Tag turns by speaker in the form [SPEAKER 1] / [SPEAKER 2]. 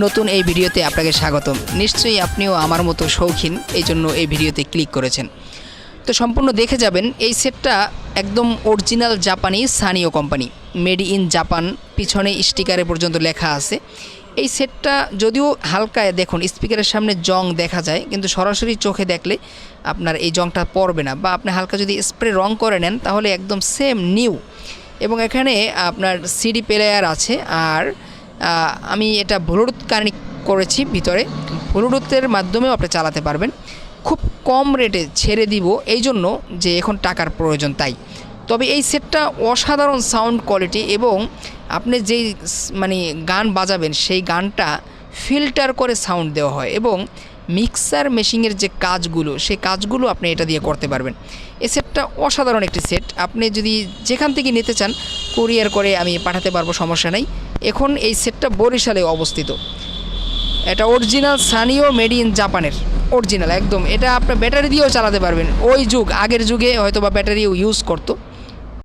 [SPEAKER 1] নতুন এই ভিডিওতে আপনাকে স্বাগতম। নিশ্চয়ই আপনিও আমার মতো শৌখিন এই জন্য এই ভিডিওতে ক্লিক করেছেন। তো সম্পূর্ণ দেখে যাবেন, এই সেটটা একদম অরিজিনাল জাপানি Sanyo company. Made in Japan, পিছনে স্টিকারে পর্যন্ত লেখা আছে। এই সেটটা যদিও হালকায়, দেখুন, স্পিকারের সামনে জং দেখা যায়, কিন্তু সরাসরি চোখে দেখলে আপনার এই জংটা পড়বে না। বা আপনি হালকা যদি স্প্রে রং করে নেন, তাহলে একদম সেম নিউ এবং এখানে আপনার সিডি প্লেয়ার আছে, আর আমি এটা ব্লুটুথ কানেক্ট করেছি ভিতরে। ব্লুটুথের মাধ্যমেও আপনি চালাতে পারবেন। খুব কম রেটে ছেড়ে দিব, এই জন্য যে এখন টাকার প্রয়োজন তাই। তবে এই সেটটা অসাধারণ সাউন্ড কোয়ালিটি এবং আপনি যেই মানে গান বাজাবেন, সেই গানটা ফিল্টার করে সাউন্ড দেওয়া হয় এবং মিক্সার মেশিনের যে কাজগুলো, সেই কাজগুলো আপনি এটা দিয়ে করতে পারবেন। এই সেটটা অসাধারণ একটি সেট। আপনি যদি যেখান থেকে নিতে চান, কুরিয়ার করে আমি পাঠাতে পারব, সমস্যা নেই। এখন এই সেটটা বরিশালে অবস্থিত। এটা অরিজিনাল সানিও মেড ইন জাপানের অরিজিনাল একদম। এটা আপনার ব্যাটারি দিয়েও চালাতে পারবেন। ওই যুগ, আগের যুগে হয়তো বা ব্যাটারিও ইউজ করতো।